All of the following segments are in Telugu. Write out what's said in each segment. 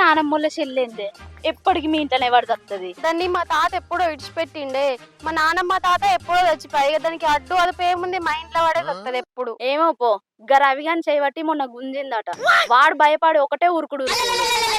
నానమ్మల చెల్లెందే. ఎప్పటికి మీ ఇంట్లోనే పడుతుంది దాన్ని మా తాత ఎప్పుడో ఇడిచిపెట్టిండే మా నానమ్మ తాత ఎప్పుడో చచ్చిపోయి ఇక దానికి అడ్డు అదుపు ఏముంది? మా ఇంట్లో పడే వస్తుంది ఎప్పుడు ఏమో పో గర అవిగాని చేయబట్టి మొన్న గుంజిందట. వాడు భయపడి ఒకటే ఉరుకుడు.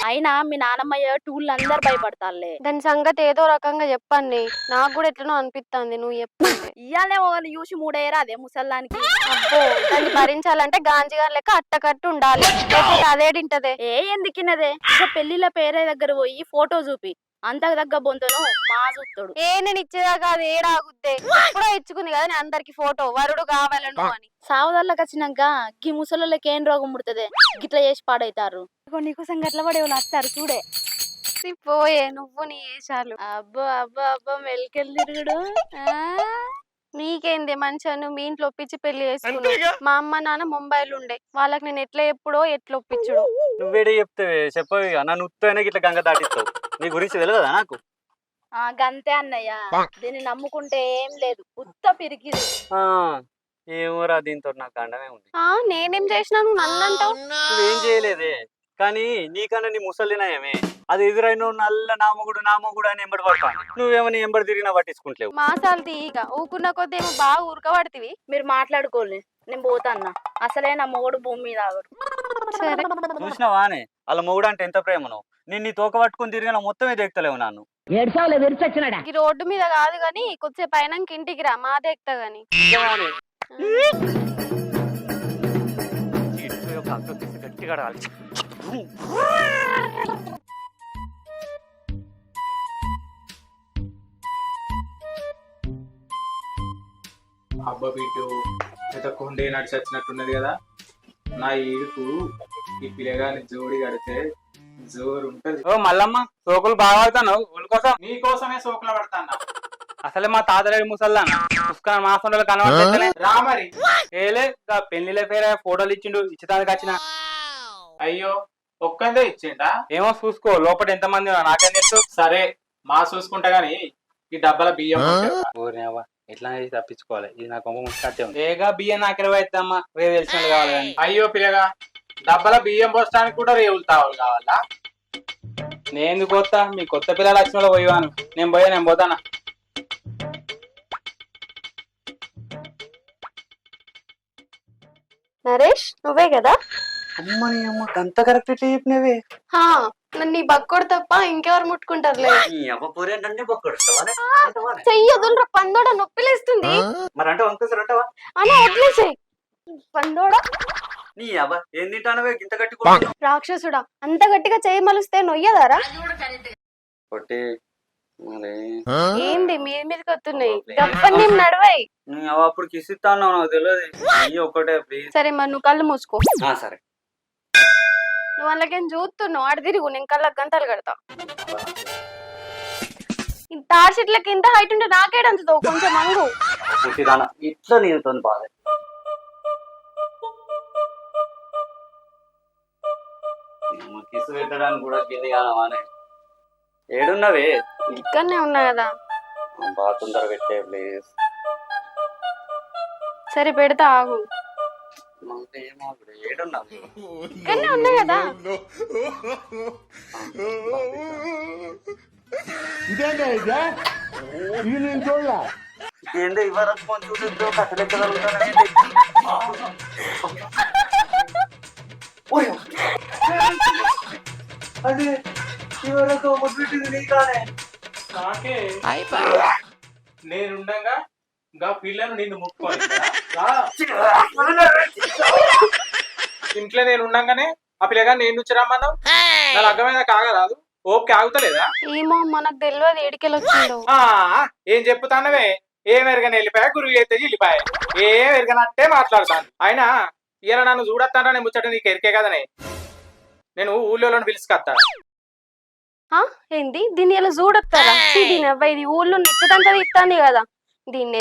అయినా మీ నానమ్మయ్య టూల్ అందరు భయపడతారులే. దాని సంగతి ఏదో రకంగా చెప్పండి. నాకు కూడా ఎట్లనో అనిపిస్తుంది నువ్వు చెప్పండి ఇయ్యాలే చూసి మూడేయరా అదే ముసల్లానికి. అబ్బో దాన్ని భరించాలంటే గాంజీగా లెక్క అట్టకట్టు ఉండాలి. లేకపోతే అదేడింటదే ఏ ఎందుకిన్నదే ఇక పెళ్ళిల పేరే దగ్గర పోయి ఫోటో చూపి. అంతకు దగ్గ బొంతను మా చూస్తాడు ఏ నేను ఇచ్చేదాకా అది ఏడాగుద్దే ఎప్పుడో ఇచ్చుకుంది కదా నేను అందరికి ఫోటో. వరుడు కావాలను అని. సావదల్లకి వచ్చినాక గీ ముసలోళ్ళకి ఏం రోగం ముడుతుంది గిట్లా చేసి పాడైతారు. నీకోసం గట్ల పడే వాళ్ళు వస్తారు చూడే. పోయే నువ్వు నీ ఏషాలు. అబ్బో అబ్బో అబ్బో మెలికెళ్ళి తిరుగుడు. ఆ? నీకేంది మంచిగా నువ్వు మీ ఇంట్లో ఒప్పించి పెళ్ళి చేసుకున్నావు? మా అమ్మ నాన్న ముంబైలో ఉండే. వాళ్ళకి నేను ఎట్లా ఎప్పుడో ఎట్లా ఒప్పించుడు. నువ్వేడే చెప్తావే చెప్పవి నన్ను ఉత్తైనా ఇట్లా గంగ దాటిస్తావు. నీ గురించి తెలియదా నాకు? ఆ గంతే అన్నయ్య. దీన్ని నమ్ముకుంటే ఏం లేదు. ఉత్త పిరికిది. ఆ, ఏమోరా దీంతో నాకు అండమే ఉంది. ఆ నేనేం చేసినా నువ్వు నన్ను అంటావు నువ్వేం చేయలేదే. కానీ నీకన్నా నీ ముసలినాయమే అది ఎదురైన నల్ల నామగుడు నామగుడు అని ఎంబడి పడతాను నువ్వేమో నీ ఎంబడి తిరిగినా పట్టించుకుంటలేవు. మాసాలు తీయగా. ఊకున్న కొద్ది ఏమో బాగా ఉరకబడుతుంది మీరు మాట్లాడుకోలే. నేను పోతాన్నా. అసలే నా మొగుడు భూమి మీద ఆగడు. సరే చూసినావానే? వాళ్ళ మొగుడు అంటే ఎంత ప్రేమను? నేను నీ తోక పట్టుకుని తిరిగిన మొత్తమే దేక్తలేవు నన్ను. ఈ రోడ్డు మీద కాదు గాని కొద్దిసేపు అయినాక ఇంటికి రా మా ఎక్కుతా గాని. గట్టిగా అబ్బా బిడ్డు పెద్ద కొండే నడిచి వచ్చినట్టున్నది కదా. నా ఈ పిల్లగాని జోడి కడితే జోరు ఉంటది. ఓ మల్లమ్మ సోకులు బాగా పడతాను ఊళ్ళ కోసం. నీ కోసమే సోకుల పడతాన్నా. అసలే మా తాతలేడు ముసల్లా పుష్కర మాసం కనబడుతుంటేనే రా మరి. ఏలే ఇంకా పేర ఫోటోలు ఇచ్చిండు ఇచ్చడానికి వచ్చిన. అయ్యో ఒక్కందే ఇచ్చిండా? ఏమో చూసుకో లోపల ఎంత మంది ఉన్నారు? నాకేం తెలుసు. సరే మా చూసుకుంటా గాని ఈ డబ్బాల బియ్యం అవ్వ ఎట్లా చేసి తప్పించుకోవాలి? ఇది నాకు కొంప ఉంది ఏగా బియ్యం నాకెర పోయిద్దమ్మా? రేపు తెలిసిన కావాలి అయ్యో పిల్లగా డబ్బాల బియ్యం పోసడానికి కూడా రేవులు తావాలి కావాలా? నేను పోతా మీ కొత్త పిల్లలు వచ్చిన పోయివాను. నేను పోయా నేను పోతానా? నరేష్ నువ్వే కదా? అమ్మని అమ్మ అంత కరెక్ట్ చెప్పినవే. హా నన్ను నీ బక్కోడు తప్ప ఇంకెవరు ముట్టుకుంటారులే. నీ అవ్వ పూరి చెయ్యి వదులురా పందోడ నొప్పిలేస్తుంది. మరి అంటే వంకసరు అంటావా? అలా వదిలేసేయ్. పందోడ? నీ అవ్వ ఏం తింటానవే? గింత గట్టి కొడుతున్నావు? రాక్షసుడా అంత గట్టిగా చేయి మలిస్తే నొయ్యదారా? కొట్టి మరి ఏంది మీద మీదకి వస్తున్నాయి? తప్పని నడవాయి నీ అవ్వ అప్పుడు కిసిస్తాను నాకు తెలియదు నీ ఒక్కటే ప్లీజ్ సరే మరి నువ్వు కళ్ళు మూసుకో. సరే. నువ్వు వాళ్ళకేం చూస్తున్నావు? ఆడ తిరుగు నేను కళ్ళకి గంటలు కడతా. ఈ తార్ చెట్లకి ఇంత హైట్ ఉంటే నాకేడంచుతావు కొంచెం పుట్టిదాన ఇట్లా నీతో బాధ. కిసు పెట్టడానికి కూడా కింది కానవానే ఏడున్నవే? ఇక్కడనే ఉన్నా కదా. బాతుందర పెట్టే ప్లీజ్ సరే పెడతా ఆగు. ఏడున్నవి? ఇక్కడనే ఉన్నా కదా. ఏందో ఇవ్వరకు ఫోన్ చూడొద్దు అదే ముద్దుట్టింది నీకానే. నాకే. నేనుండగా ఇంకా పిల్లను నిన్ను ముట్టుకోవాలి ఇంట్లో నేను ఉండంగానే ఆ పిల్లగా నేను నుంచి రమ్మన్నావు నా లగ్గమైన కాగరాదు. ఓకే ఆగుతలేదా? ఏమో మనకు తెలియదు ఏడికెళ్ళి వచ్చిందో ఆ ఏం చెప్పుతానవే ఏం ఎరగని వెళ్ళిపోయా గురువు అయితే వెళ్ళిపోయా ఏం ఎరగనట్టే మాట్లాడతాను. అయినా ఇలా నన్ను చూడత్తానని ముచ్చట నీకు ఎరికే కదనే? నేను ఊళ్ళో పిలుచుకొస్తా ఆ? ఏంది? దీన్ని ఇలా చూడొస్తారా ఛీ, దీని అవ్వ ఇది ఊళ్ళో నెచ్చదంతా ఇస్తాంది కదా. దీన్ని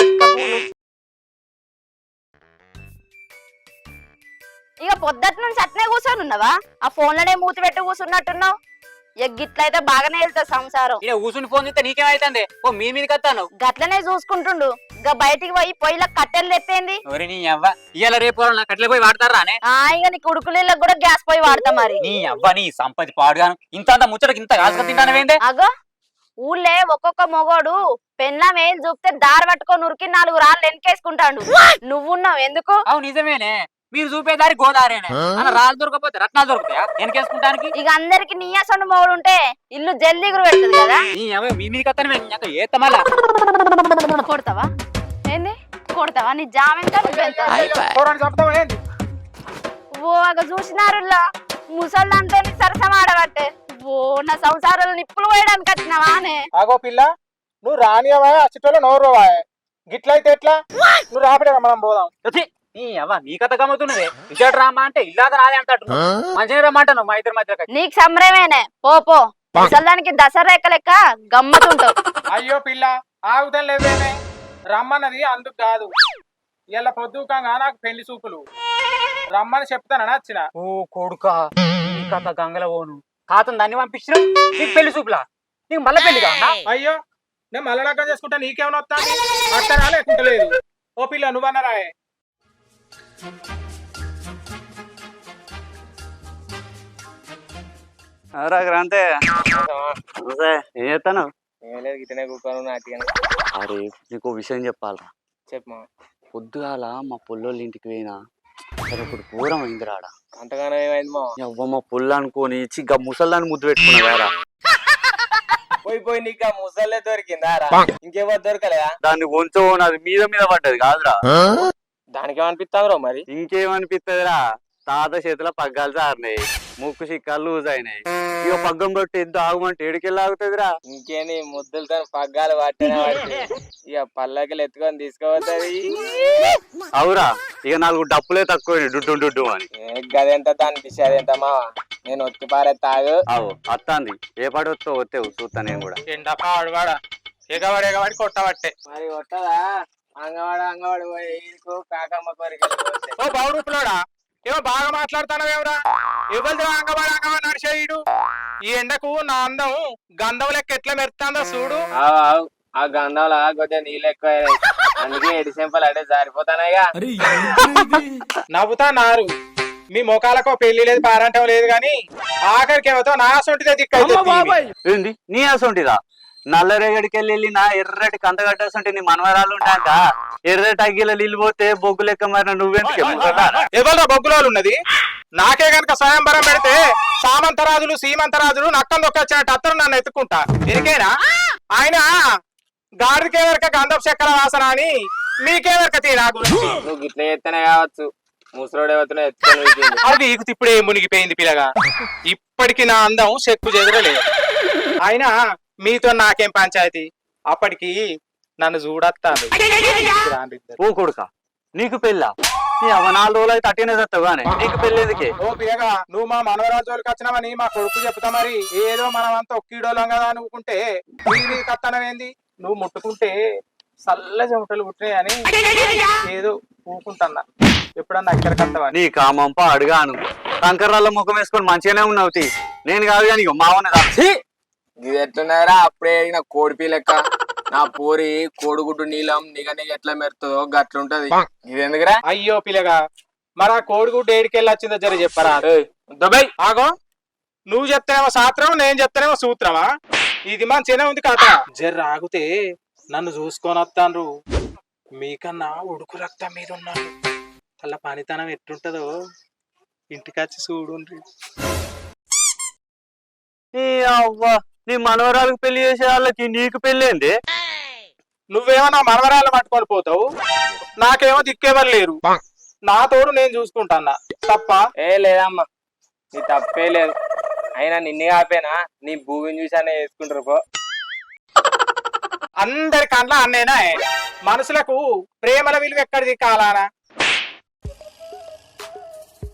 ఇక పొద్దుట నుంచి అట్నే కూర్చొని ఉన్నావా ఆ ఫోన్లోనే మూతి పెట్టి కూర్చున్నట్టున్నావు? ఎగ్గిట్లయితే బాగానే వెళ్తా సంసారం. ఇక కూర్చుని ఫోన్ చేస్తే నీకేమైతుంది ఓ మీ మీదకి వస్తాను. గట్లనే చూసుకుంటుండు. ఇక బయటికి పోయి పొయ్యిలో కట్టెలు ఒరి నీ అవ్వ ఇవాళ రేపు నా కట్లే పోయి వాడతారా అనే? ఆ ఇక నీకు ఉడుకులీళ్ళకి కూడా గ్యాస్ పొయ్యి వాడతా మరి. నీ అవ్వ నీ సంపతి పాడుగాను ఇంత అంత ముచ్చటకి ఇంత కాసుక తింటానవేందే అగో ఊళ్ళే ఒక్కొక్క మొగోడు పెన్నం ఏం చూపితే దారి పట్టుకొని ఉరికి నాలుగు రాళ్ళు వెనకేసుకుంటాడు. నువ్వున్నావు ఎందుకు? అవు నిజమేనే. మీరు చూపే దారి గోదారేనే అన్న రాళ్ళు దొరకపోతే రత్నాలు దొరుకుతాయా? వెనకేసుకుంటానికి ఇక అందరికి నీయాసండు మొగుడు ఉంటే ఇల్లు జల్దీ గురు పెడుతుంది కదా? నీ మీ తమలా కొడతావా? ఏంది? కొడతావా? నీ చెప్తావా ఏంది? ఓ అగ చూసినారులా ముసల్దాంతో సరసం ఆడబట్టే. ఓ నా సంసారాలు నిప్పులు పోయడానికి వచ్చినావా అనే? ఆగో పిల్ల నువ్వు రానియవా అచ్చటోళ్ళు నోరువా గిట్లయితే ఎట్లా? నువ్వు రాపిడే మనం పోదాం. నీ అవ్వ నీ కథ గమ్ముతున్నదే ఇక్కడ రామా అంటే ఇల్లాద నాదే అంటాడు మంచిగా రమ్మంటాను మా ఇద్దరి మధ్య నీకు సంబరమేనే. పో పో. ముసల్దానికి దసరా ఎక్క లెక్క గమ్మతుంటావు. అయ్యో పిల్ల ఆగుతం లేదేమే రమ్మన్నది అందుకు కాదు. ఇలా పొద్దుకంగా నాకు పెళ్ళి చూపులు. రమ్మని చెప్తానని వచ్చిన ఓ కొడుక నీ కథ గంగల పోను తాతను దాన్ని పంపించిన నీకు పెళ్ళి చూపులా? నీకు మళ్ళీ పెళ్ళి కావాలా? అయ్యో నేను మళ్ళీ లగ్గం చేసుకుంటా నీకేమైనా వస్తాను అట్టనా లేకుంటే లేదు ఓ పిల్ల నువ్వన్నరాయే. అంతే ఏం చేస్తాను ఏం లేదు గిట్టనే కూర్చొని నాటిగా అరే నీకు విషయం చెప్పాలరా. చెప్పమా పొద్దుగాల మా పుల్లోళ్ళ ఇంటికి పోయినా సరే ఇప్పుడు పూరం అయింది రాడ. అంతగానో ఏమైంది మా అవ్వ మా పుల్ల అనుకోని ఇచ్చి గా ముసల్దాన్ని ముద్దు పెట్టుకున్నా వేరా పోయి పోయి నీకు ఆ ముసల్లే దొరికిందా ఇంకెవరు దొరకలేదా? దాన్ని కొంచెం అది మీద మీద పడ్డది కాదురా. దానికి ఏమనిపిస్తావు మరి? ఇంకేమనిపిస్తుందిరా? తాత చేతిలో పగ్గాలు సారినాయి ముక్కు చిక్కాలు లూజ్ అయినాయి. ఇక పగ్గం పెట్టి ఎంత ఆగమంటే ఏడికెళ్ళి ఆగుతుందిరా? ఇంకేని ముద్దులతో పగ్గాలు పట్టిన పట్టి ఇక పల్లకిలు ఎత్తుకొని తీసుకోవద్ది అవురా ఇక నాలుగు డప్పులే తక్కువ డుడ్డు డుడ్డు అని. గదెంత దాని పిచ్చి ఎంత మావా? నేను ఒత్తి పారే తాగు. అవు అత్తాంది. ఏ పాట వస్తో వస్తే చూస్తా నేను కూడా. ఎండపా ఆడువాడా ఎగవాడు ఎగవాడి కొట్టబట్టే. మరి కొట్టదా? అంగవాడు అంగవాడు పోయి ఈడుకో కాకమ్మ కోరికలు కోసే. ఓ బావుడుపులోడా ఏమో బాగా మాట్లాడుతానవేమరా ఎవరిది అంగవాడు అంగవాడు నడిచేయుడు? ఈ ఎండకు నా అందం గంధం లెక్క ఎట్లా మెరుతుందో చూడు. ఆ గంధంలో కొద్దిగా నీళ్ళు ఎక్కువ అందుకే ఎడి సింపల్ అంటే జారిపోతానయ్యా నవ్వుతా నారు మీ ముఖాలకు పెళ్ళి లేదు పారంటం లేదు గాని ఆఖరికి ఏమవుతావు నా సొంటిదే దిక్కు ఏంది? నీ అసొంటిదా నల్లరేగడికి వెళ్ళి నా ఎర్రటి కంతగట్టేసంటే నీ మనవరాలు ఉంటాక ఎర్రటి అగ్గిల నీళ్ళు పోతే బొగ్గు లెక్క మరి నువ్వెందుకు ఎవరు బొగ్గులోలు ఉన్నది? నాకే గనక స్వయంవరం పెడితే సామంతరాజులు సీమంతరాజులు నక్కం దొక్కొచ్చినట్టు అత్తరు నన్ను ఎత్తుకుంటా. ఎరికేనా? ఆయన గాడికే వరక గంధపు చక్కెర వాసన అని మీకే వరక తీ నా గురించి నువ్వు గిట్ల చేస్తేనే కావచ్చు. ముసలోడు ఎవరితో ఎత్తుకొని. అది ఇప్పుడే మునిగిపోయింది పిల్లగా. ఇప్పటికి నా అందం చెక్కు చెదరలేదు. అయినా మీతో నాకేం పంచాయతీ? అప్పటికి నన్ను చూడత్తాను ఓ కొడుక నీకు పెళ్ళా నీ అవ నాలుగు రోజులు అయితే అట్టేనే కానీ నీకు పెళ్ళేదికే ఓ పిల్లగా నువ్వు మా మనవరాజులకు వచ్చినావని మా కొడుకు చెప్తా మరి ఏదో మనం అంతా ఒక్కీడోలం కదా అనుకుంటే నీ కత్తనం ఏంది నువ్వు ముట్టుకుంటే చల్ల చెమటలు పుట్టినాయని ఏదో ఊకుంటున్నా ఎప్పుడన్నా అక్కడ కత్తవా నీ కామంప అడుగాను కంకర్రాల ముఖం వేసుకొని మంచిగానే ఉన్నావు నేను కాదు కానీ ఇగో మావనే ఇది ఎట్లున్నారా అప్పుడే నా కోడిపి లెక్క. నా పూరి కోడిగుడ్డు నీలం నిగ నిగ ఎట్లా మెరుతుందో గట్లుంటది. ఇది ఎందుకురా అయ్యో పిల్లగా మరి ఆ కోడిగుడ్డు ఏడికెళ్ళి వచ్చిందో జర చెప్పరా? దుబాయ్ ఆగో. నువ్వు చెప్తేనేమో శాస్త్రం నేను చెప్తేనేమో సూత్రమా? ఇది మంచిగానే ఉంది కథ జర ఆగితే నన్ను చూసుకొని వస్తాను మీకన్నా ఉడుకు రక్తం మీద ఉన్నారు అలా పనితనం ఎట్టుంటదో ఇంటికి వచ్చి చూడుండ్రి. నీ అవ్వ. నీ మనవరాలకు పెళ్ళి చేసే వాళ్ళకి నీకు పెళ్ళి ఏంది నువ్వేమో నా మనవరాలు పట్టుకొని పోతావు? నాకేమో దిక్కేవారు లేరు. నా తోడు నేను చూసుకుంటానా తప్ప? ఏ లేదమ్మా. నీ తప్పే లేదు. అయినా నిన్నే ఆపేనా నీ భూమిని చూసానే వేసుకుంటారు పో. అందరి కండ్ల అన్నేనా? మనుషులకు ప్రేమల విలువ ఎక్కడిది కాలానా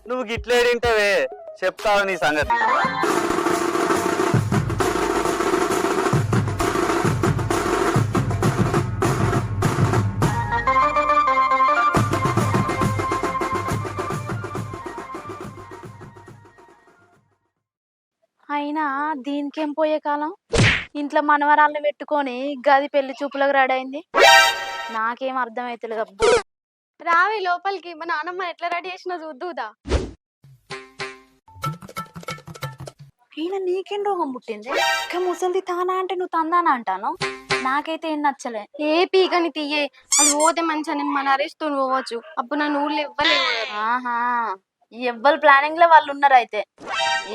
నువ్వు గిట్లేడింటవే. చెప్తావు నీ సంగతి. దీనికేం పోయే కాలం? ఇంట్లో మనవరాలను పెట్టుకొని గది పెళ్ళి చూపులకు రెడీ అయింది. నాకేం అర్థమైతలేదు అబ్బో. రావే లోపలికి. మా నాన్నమ్మ ఎట్లా రెడీ చేసినా చూద్దుదా ఈయన నీకేం రోగం పుట్టింది? ఇంకా ముసలిది తానా అంటే నువ్వు తందానా అంటాను? నాకైతే ఏం నచ్చలే. ఏ పీకని తీయే. అది పోతే మంచిగా నేను మన అరెస్ట్ పోవచ్చు. అప్పుడు నన్ను ఊళ్ళో ఇవ్వలేవు ఆహా. ఎవ్వరు ప్లానింగ్లో వాళ్ళు ఉన్నారు అయితే.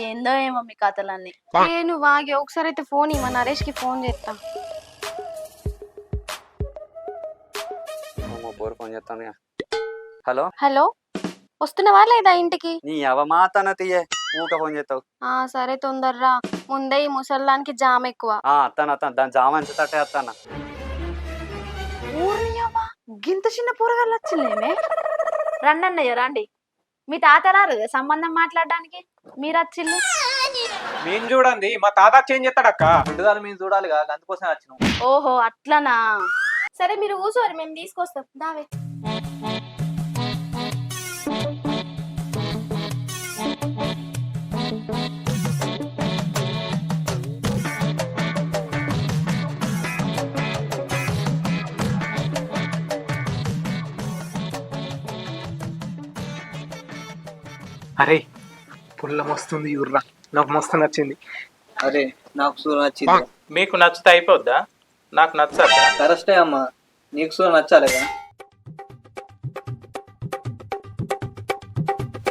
ఏందో ఏమో మీ కథలన్నీ. ఏ నువ్వు ఆగి ఒకసారి అయితే ఫోన్ ఇవ్వ నరేష్కి ఫోన్ చేస్తా. బోరు ఫోన్ చేస్తాను హలో? హలో? వస్తున్నావా లేదా ఇంటికి? నీ అవమాతన తీయే ఊక ఫోన్ చేస్తావు. ఆ సరే తొందరరా. ముందే ఈ ముసల్లానికి జామ్ ఎక్కువ. ఆ అత్తాను అత్తాను దాని జామంచి తట్టే అత్తాను? ఊరియవ్వా గింత చిన్న పూరగాళ్ళు వచ్చిందేమే రండి అన్నయ్య రండి. మీ తాత రారు కదా సంబంధం మాట్లాడడానికి? మీరు వచ్చిల్లు మేము చూడండి మా తాత చేంజ్ చేస్తాడక్క? ముందుగా మేము చూడాలి కదా అందుకోసం వచ్చినాం. ఓహో అట్లనా? సరే మీరు కూర్చోరు మేము తీసుకొస్తాం. దావే అరే పుల్ల మస్తుంది యుర్రా నాకు మస్తు నచ్చింది. అరే నాకు సూర్య నచ్చింది. మీకు నచ్చితే అయిపోద్దా? నాకు నచ్చద్దా? కరెక్టే అమ్మా నీకు సూర్య నచ్చాలిగా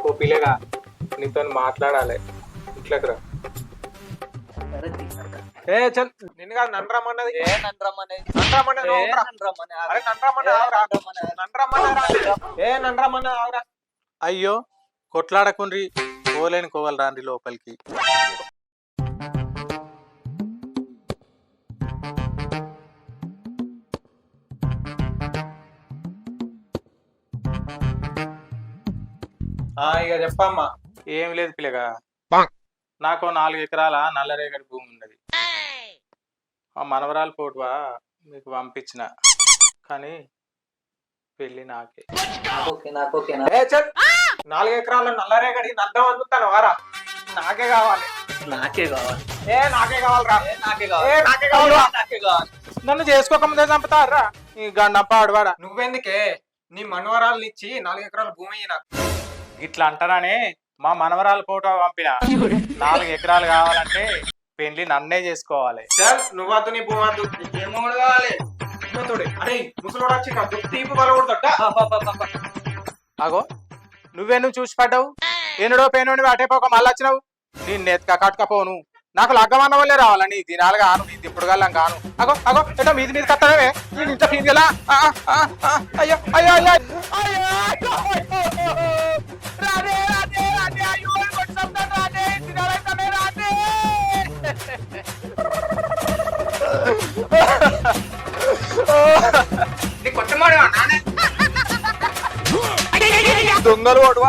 ఓ పిల్లగా నీతో మాట్లాడాలి. ఇట్లకి రా. ఏ చల్. నిన్ను కాదు నన్ను రమ్మన్నది ఏ నన్ను రమ్మని నన్ను రమ్మన్నది ఏ. నన్ను రమ్మని అరే నన్ను రమ్మన్నది. ఏ నన్ను రమ్మన్నది. అయ్యో కొట్లాడకుండ్రి కోలేని కోవాలి రాండి లోపలికి. ఆ, ఇక చెప్పమ్మా. ఏం లేదు పిల్లగా. నాకు నాలుగు ఎకరాల నల్లరేగడి భూమి ఉన్నది. ఆ మనవరాలు పోటువా మీకు పంపించిన. కానీ పెళ్ళి నాకే. నాకు ఓకే నాకు ఏ చల్. నాలుగు ఎకరాల నల్లరేగడి నద్దం అందుతాను వారా. నాకే కావాలి. నాకే కావాలి. ఏ నాకే కావాలరా. నాకే ఏ కావాలి నాకే కావాలరా. నాకే కావాలి. నన్ను చేసుకోకముందే చంపుతారా ఈ గండప్ప నువ్వెందుకే? నీ మనవరాలు ఇచ్చి నాలుగు ఎకరాల భూమి నాకు. ఇట్లా అంటారని మా మనవరాలు ఫోటో పంపిన. నాలుగు ఎకరాలు కావాలంటే పెళ్ళి నన్నే చేసుకోవాలి. సార్ నువ్వు వద్దు నీ భూమి వద్దు. ఏమో కావాలి. అరే ముసలోడు వచ్చి తీపు బలగొడతా అగో నువ్వే నువ్వు చూసి పడ్డావు? ఎన్నడో పేనుండి అటే పోక మళ్ళీ వచ్చినావు నేను నెత్క కట్టుకపోను. నాకు లగ్గమన్న వల్లే రావాలని దినాలు కాను ఇది దిప్పుడు గల్లం కాను అగో అగో ఏదో మీది మీద కట్టడమే ఇంత ఫీజు అయ్యో అయ్యో! అయ్యో అయ్యో! దొంగలు వాడువా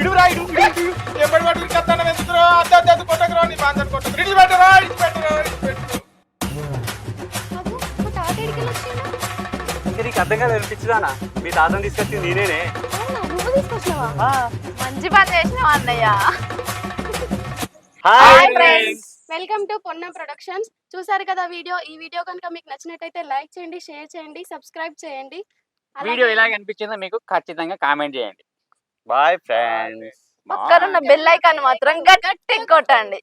ఇడురా ఇడు ఇడు, ఇడు. ఎంబడి వాడు చెప్తాను ఎందుకురా? అద్దె అద్దె అద్దె కొట్టకురా నీ బాంధను కొట్టకు. ఇడిచి పెట్టరా ఇడిచి పెట్టరా పెట్టు వచ్చిండు నీకు అర్థం కాదు అనిపించదానా? మీ తాతను తీసుకొచ్చింది నేనేనే. అవునా నువ్వు తీసుకొచ్చినావా? మంచి పని చేసినావు అన్నయ్య. Hi. Welcome to Ponna productions చూసారు కదా వీడియో? ఈ వీడియో కనుక మీకు నచ్చినట్టయితే లైక్ చేయండి షేర్ చేయండి సబ్స్క్రైబ్ చేయండి. వీడియో ఎలాగ అనిపించిందో మీకు ఖచ్చితంగా కామెంట్ చేయండి. బాయ్ ఫ్రెండ్స్ పక్కనున్న బెల్ ఐకాన్ మాత్రం గట్టి కొట్టండి